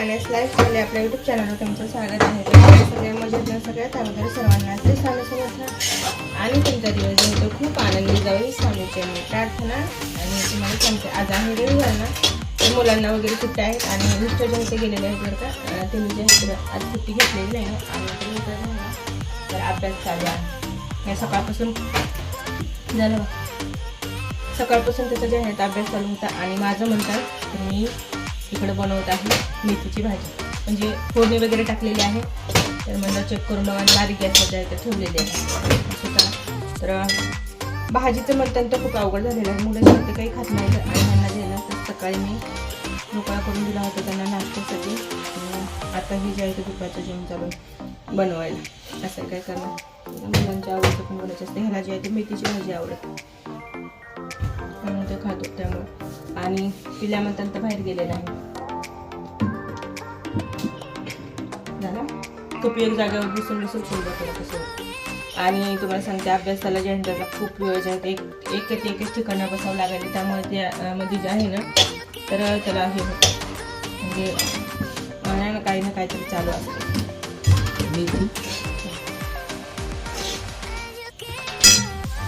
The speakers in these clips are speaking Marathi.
खाण्यास लाईफस्टाईल आपल्या युट्यूब चॅनलवर तुमचं स्वागत आहे. सगळ्या मजेत ना सगळ्यात अगोदर सर्वांना ते स्वामी समर्थ आणि तुमचा दिवस जो खूप आनंदी जाऊन स्वामीची प्रार्थना आणि तुम्हाला सांगते आज आहे रविवार ना तर मुलांना वगैरे सुट्ट्या आहेत आणि मिस्टर जे गेलेले आहेत बरं का. अं, त्यांनी जे आहे आज सुट्टी घेतलेली नाही आणि तर अभ्यास चालू आहे. या सकाळपासून झालं सकाळपासून त्याचा जे आहे अभ्यास चालू होता आणि माझं म्हणतात तर मी इकडं बनवत आहे मेथीची भाजी. म्हणजे फोडणी वगैरे टाकलेली आहे. तर म्हणलं चेक करून बघा आणि बारीक गॅसवर आहे तर ठेवलेली आहे. तर भाजीचं म्हणतात तर खूप अवघड झालेलं आहे. मुलं जे काही खात नाही. आणि ह्यांना जे आहे तर सकाळी मी ढोकळा करून दिला होता त्यांना नाश्त्यासाठी. आता हे जे आहे ते दुपारचं जेवण चालू बनवायला. असं काय करणार? मुलांच्या आवडतं पण बोलायचं असते ह्याला जे आहे ते मेथीची भाजी आवडते. म्हणून ते खातो त्यामुळे. आणि पिल्या म्हणतात तर बाहेर गेलेला आहे. झाला? खूप एक जागेवर दिसून दिसून सुंदर थोडं कसं आणि तुम्हाला सांगते अभ्यासाला जेंडरला खूप प्रयोजन एक एक ते एकच ठिकाणा बसावं लागेल त्यामुळे त्या मध्ये जे आहे ना तर त्याला हे म्हणजे ना काही ना काहीतरी चालू असतं.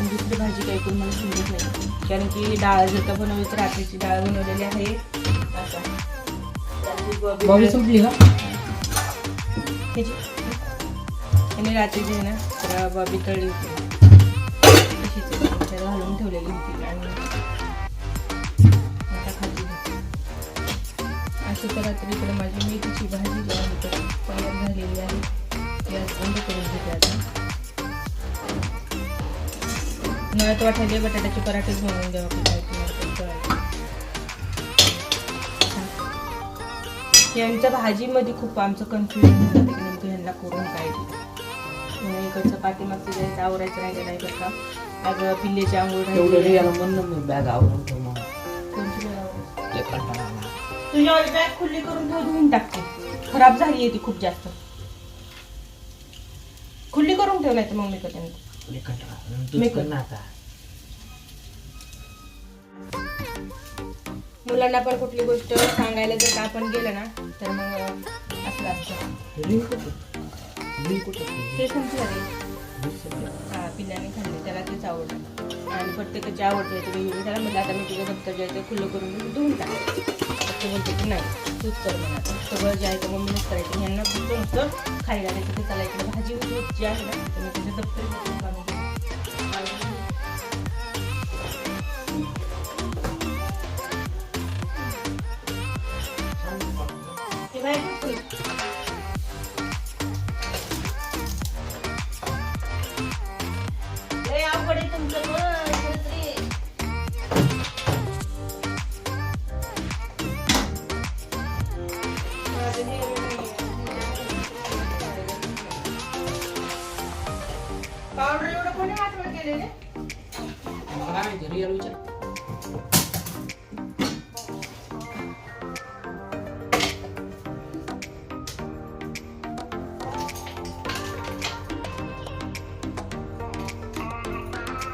पण दुसरी भाजी काही करून मला समजत नाही. कारण की डाळ जर का बनवली तर रात्रीची डाळ बनवलेली आहे. रात्री बॉबी सुटली का? रात्रीची आहे ना तर बॉबी तळली होती. घालून ठेवलेली होती आणि आता. अशी तर रात्रीकडे माझी मेथीची भाजी जी आहे तर तयार झालेली आहे. ती आज बंद करून घेते आता. नळत वाटायले बटाट्याचे पराठेच बनवून द्यावा कळलं. यांच्या भाजीमध्ये खूप आमचं कन्फ्युजन होतं नेमकं यांना करून काय. म्हणून इकडचं पाठीमागचं जायचं आवरायचं राहिलेलं आहे बरं का? आज पिल्लेची आंघोळ बॅग आवरून ठेव मग बॅग आला. तुझ्या बॅग खुल्ली करून ठेव धुवून टाकते. खराब झाली आहे ती खूप जास्त. खुल्ली करून ठेव नाही तर मग मी करते. मुलांना पण कुठली गोष्ट सांगायला जर का आपण गेलं ना तर मग असं असतं. ते संपलं हा खाल्ले. त्याला तेच आवडलं. आणि प्रत्येकाची आवडते ते वेगवेगळी. त्याला म्हटलं आता मी तुझं दप्तर जे आहे ते खुलं करून मी धुवून टाकते ते बोलते की नाही तूच कर म्हणा. सगळं जे आहे ते मम्मीनेच करायचं. ह्यांना फक्त नुसतं खायला द्यायचं. ते त्याला इकडे भाजी होती जी आहे ना. तर मी त्याचं दप्तर पावडर एवढं कोणी आठवण केलेले? मला काय माहिती रिअल विचार.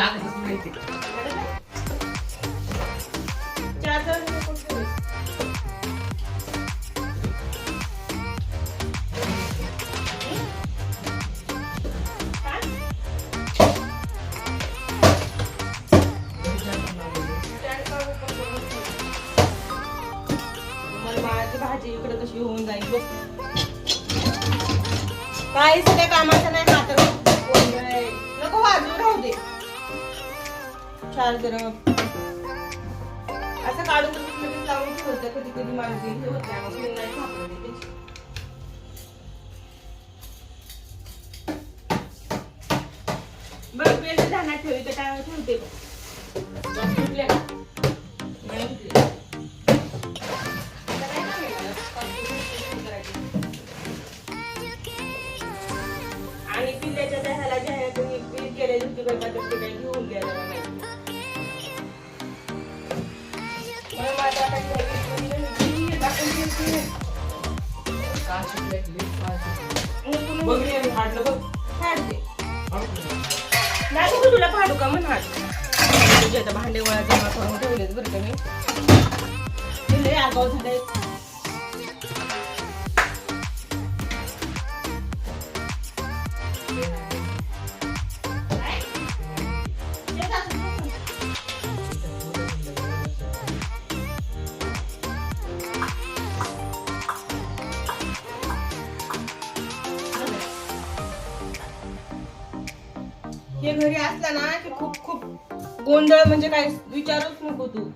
लागतच नाही ते काय भाजी इकडे कशी होऊन जाईल काहीच काही सगळ्या कामाचं नाही हात नको वाजू राहू दे. चार्जर असं काढून लावून कधी कधी माझं हे होत नाही नाही बरं पेस्ट ठेवी तर काय ठेवते आणि पिंड्याच्या दहाला जे आहे तुम्ही पीठ केलेली होती बघा बघ नको. रे, मी फाडलं बघ. फाडते. फाडलं. नाही नको तुला फाडू का म्हण हात तुझे आता भांडे गोळा जमा करून ठेवलेत बरं का मी लय आगाव झालंय घरी असला ना की खूप खूप गोंधळ म्हणजे काय विचारूच नको तू.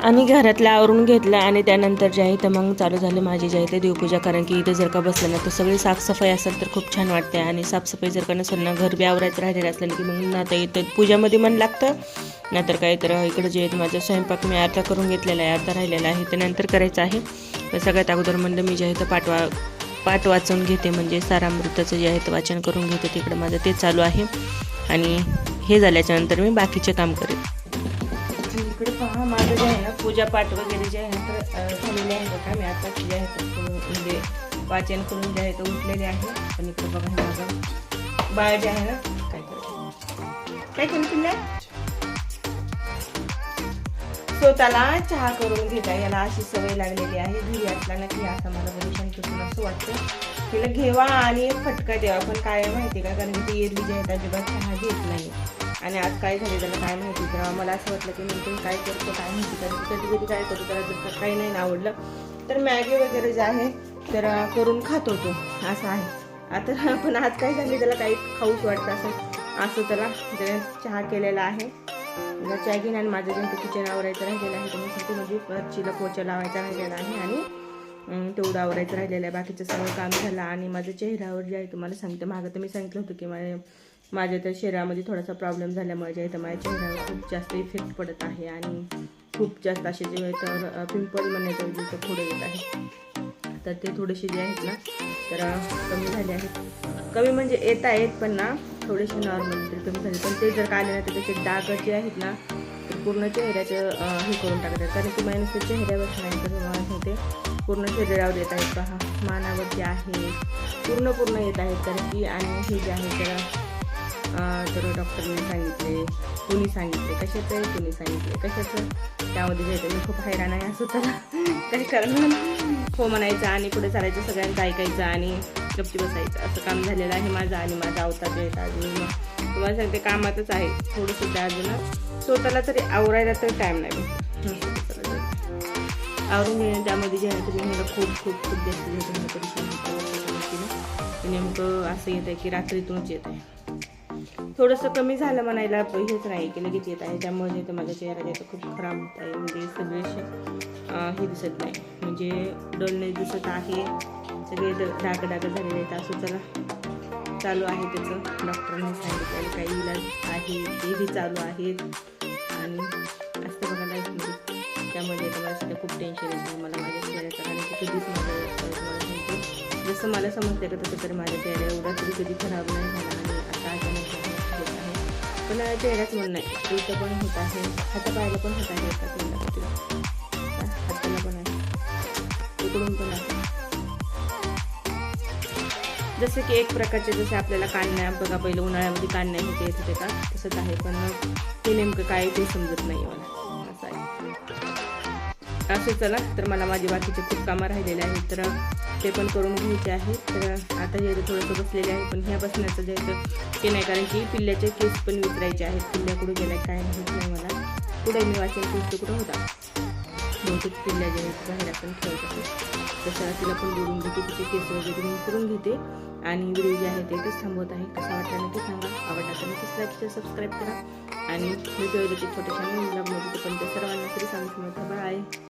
आणि घरातलं आवरून घेतलं आणि त्यानंतर जे आहे तर मग चालू झालं माझी जे आहे ते देवपूजा कारण की इथं जर का बसलं ना तर सगळी साफसफाई असेल तर खूप छान वाटते आणि साफसफाई जर का नसेल ना घर बी आवरायचं राहिलेलं असलं की मग ना तर इथं पूजामध्ये मन लागतं नाहीतर काय तर इकडं जे आहे माझा स्वयंपाक मी अर्धा करून घेतलेला आहे अर्धा राहिलेला आहे ते नंतर करायचं आहे. तर सगळ्यात अगोदर म्हणलं मी जे आहे तर पाठवा पाठ वाचून घेते म्हणजे सारामृताचं जे आहे ते वाचन करून घेते तिकडं माझं ते चालू आहे. आणि हे झाल्याच्यानंतर मी बाकीचे काम करेन. इकडे पहा माझं जे आहे ना पूजापाठ वगैरे जे आहे तर झालेले आहे बघा. मी आता जे आहे म्हणजे वाचन करून जे आहे तर उठलेले आहे. पण इकडे बघा माझं बाळ जे आहे ना काय करत? काय करून स्वतःला चहा करून घेता याला अशी सवय लागलेली आहे. घरी असला ना की असं मला बरी असं वाटतं. तिला घेवा आणि फटका द्यावा. पण काय आहे माहिती का? कारण ती एरली जी आहे अजिबात चहा घेत नाही. आणि आज काय झाले त्याला काय माहिती? तर मला असं वाटलं की नंतर काय करतो काय माहिती? कारण कधी कधी काय करतो त्याला जर काही नाही आवडलं तर मॅगी वगैरे जे आहे तर करून खातो तो. असं आहे. आता पण आज काय झाले त्याला काही खाऊच वाटतं असं असं त्याला चहा केलेला आहे. मला चहा घेईन आणि माझं जे किचन आवरायचं राहिलेलं आहे. तर मी सांगते म्हणजे फरचीला पोचा लावायचा राहिलेला आहे आणि तेवढं आवरायचं राहिलेलं आहे. बाकीचं सगळं काम झालं आणि माझं चेहऱ्यावर जे आहे तुम्हाला सांगते. मागं तर मी सांगितलं होतं की माझ्या माझ्या तर शरीरामध्ये थोडासा प्रॉब्लेम झाल्यामुळे जे आहे तर माझ्या चेहऱ्यावर खूप जास्त इफेक्ट पडत आहे आणि खूप जास्त असे जे आहे तर पिंपल म्हणण्याच्या तर पुढे येत आहे. तर ते थोडेसे जे आहेत ना तर कमी झाले आहेत. कमी म्हणजे येत आहेत पण ना थोडेसे नॉर्मल तरी कमी झाले. पण ते जर काढले ना तर त्याचे डाग जे आहेत ना तर पूर्ण चेहऱ्याचं हे करून टाकतात. कारण की मायनस चेहऱ्यावर नाही तर पूर्ण शरीरावर येत आहेत. पहा मानावरती आहे. पूर्ण पूर्ण येत आहेत. कारण की आणि हे जे आहे तर तर डॉक्टरने सांगितले कुणी सांगितले कशाचं आहे कुणी सांगितले कशाचं? त्यामध्ये जायचं मी खूप हैराण आहे असं तर काय करणार? हो म्हणायचं आणि पुढे चालायचं सगळ्यांचं ऐकायचं आणि गप्पी बसायचं. असं काम झालेलं आहे माझं आणि माझा अवतार जे अजून. तुम्हाला सांगते कामातच आहे. थोडंसं त्या अजून. स्वतःला तरी आवरायला तर टाईम नाही. आवरून घेणे त्यामध्ये जे आहे तरी मला खूप खूप खूप जास्त नेमकं असं येत आहे की रात्रीतूनच येत आहे थोडंसं कमी झालं म्हणायला हेच नाही की लगेच येत आहे. त्यामुळे तर माझा चेहरा जे खूप खराब होत आहे. म्हणजे सगळे हे दिसत नाही. म्हणजे डलने दिसत आहे. सगळे डाग डाग झालेले आहेत. असं चला चालू आहे त्याचं. डॉक्टरांनी सांगितलेलं काही इलाज आहे. तेही चालू आहेत. आणि असं बघा लाईफमध्ये म्हणजे त्यामध्ये तर मला सध्या खूप टेन्शन येतं मला माझ्या चेहऱ्याचं आणि कधीच माझं जसं मला समजते का तसं तर माझ्या चेहरा एवढा तरी कधी खराब नाही झाला आणि पण चेहऱ्याच म्हणून नाही इथं पण होत आहे. हातापायाला पण होत आहे एका तोंडामध्ये. हाताला पण आहे. इकडून पण आहे. जसं की एक प्रकारचे जसे आपल्याला काढण्या बघा पहिलं उन्हाळ्यामध्ये काढण्या होते ते येत होते का? तसंच आहे पण ते नेमकं काय ते समजत नाही मला. असं आहे. असं चला तर मला माझी बाकीचे खूप कामं राहिलेले आहेत. तर ते पण करून घ्यायचे आहेत तर आता जे थोडंसं बसलेले आहे पण ह्या बसण्याचं जे आहे ते- नाही कारण की पिल्ल्याचे केस पण विचारायचे आहेत. पिल्ल्या कुठे गेल्या काय माहीत नाही मला. पुढे मी वाचेल पुस्तक कुठं होता. बहुतेक पिल्ल्या जे आहेत बाहेर आपण ठेवत असतो. तसं तिला पण बोलून घेते तिचे केस वगैरे मी करून घेते. आणि व्हिडिओ जे आहे ते इथेच थांबवत आहे. कसा वाटला नक्की सांगा. आवडला तर नक्कीच लाईक सबस्क्राईब करा. आणि व्हिडिओ छोट्याशा ब्लॉगमध्ये पण ते सर्वांना तरी सांगू बाय